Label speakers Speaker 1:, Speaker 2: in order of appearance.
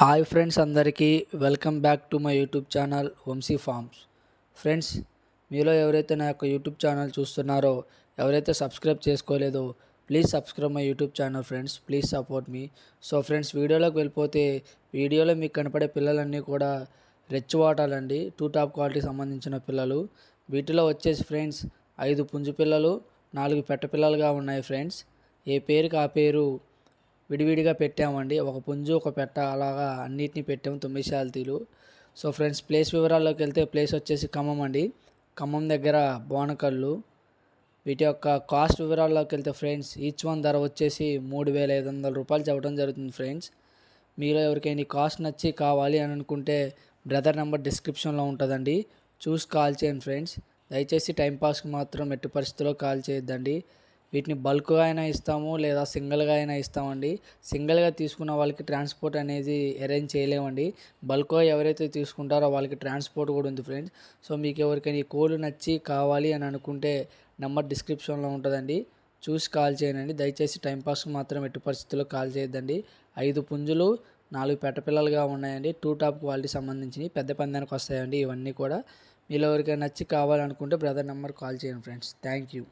Speaker 1: Hi friends అందరికీ welcome back to my YouTube channel Vamsi farms. Friends మీలో ఎవరైతే నా యొక్క యూట్యూబ్ ఛానల్ చూస్తున్నారో ఎవరైతే subscribe చేసుకోలేదో please subscribe my YouTube channel friends please support me. So friends వీడియోలోకి వెళ్ళిపోతే వీడియోలో మీకు కనపడే పిల్లలన్నీ కూడా రెచ్ వాటాలండి టూ టాప్ క్వాలిటీ సంబంధించిన పిల్లలు. వీటిలో వచ్చేసి ఫ్రెండ్స్ ఐదు పుంజు పిల్లలు నాలుగు పెట్ట పిల్లలుగా ఉన్నాయి ఫ్రెండ్స్. ఏ పేరుకి ఆ పేరు విడివిడిగా పెట్టామండి. ఒక పుంజు ఒక పెట్ట అలాగా అన్నిటిని పెట్టాము తొమ్మిది శాల్తీలు సో ఫ్రెండ్స్ ప్లేస్ వివరాల్లోకి వెళ్తే ప్లేస్ వచ్చేసి ఖమ్మం అండి. ఖమ్మం దగ్గర బోనకల్లు. వీటి యొక్క కాస్ట్ వివరాల్లోకి వెళ్తే ఫ్రెండ్స్ ఈచ్ వన్ ధర వచ్చేసి మూడు వేల ఐదు వందల రూపాయలు చెప్పడం జరుగుతుంది ఫ్రెండ్స్. మీరు ఎవరికైనా కాస్ట్ నచ్చి కావాలి అని అనుకుంటే బ్రదర్ నెంబర్ డిస్క్రిప్షన్లో ఉంటుందండి. చూసి కాల్ చేయండి ఫ్రెండ్స్. దయచేసి టైంపాస్కి మాత్రం ఎట్టి పరిస్థితుల్లో కాల్ చేయొద్దండి. వీటిని బల్క్గా అయినా ఇస్తాము లేదా సింగిల్గా అయినా ఇస్తామండి. సింగిల్గా తీసుకున్న వాళ్ళకి ట్రాన్స్పోర్ట్ అనేది అరేంజ్ చేయలేమండి. బల్క్గా ఎవరైతే తీసుకుంటారో వాళ్ళకి ట్రాన్స్పోర్ట్ కూడా ఉంది ఫ్రెండ్స్ సో మీకు ఎవరికైనా ఈ కోడ్ నచ్చి కావాలి అని అనుకుంటే నెంబర్ డిస్క్రిప్షన్లో ఉంటుందండి. చూసి కాల్ చేయనండి దయచేసి టైంపాస్కి మాత్రం ఎట్టి పరిస్థితుల్లో కాల్ చేయొద్దండి. ఐదు పుంజులు నాలుగు పెట్టపిల్లలుగా ఉన్నాయండి. టూ టాప్ క్వాలిటీ సంబంధించి పెద్ద పందానికి వస్తాయండి ఇవన్నీ కూడా. మీలో ఎవరికైనా నచ్చి కావాలనుకుంటే బ్రదర్ నెంబర్ కాల్ చేయండి ఫ్రెండ్స్ థ్యాంక్ యూ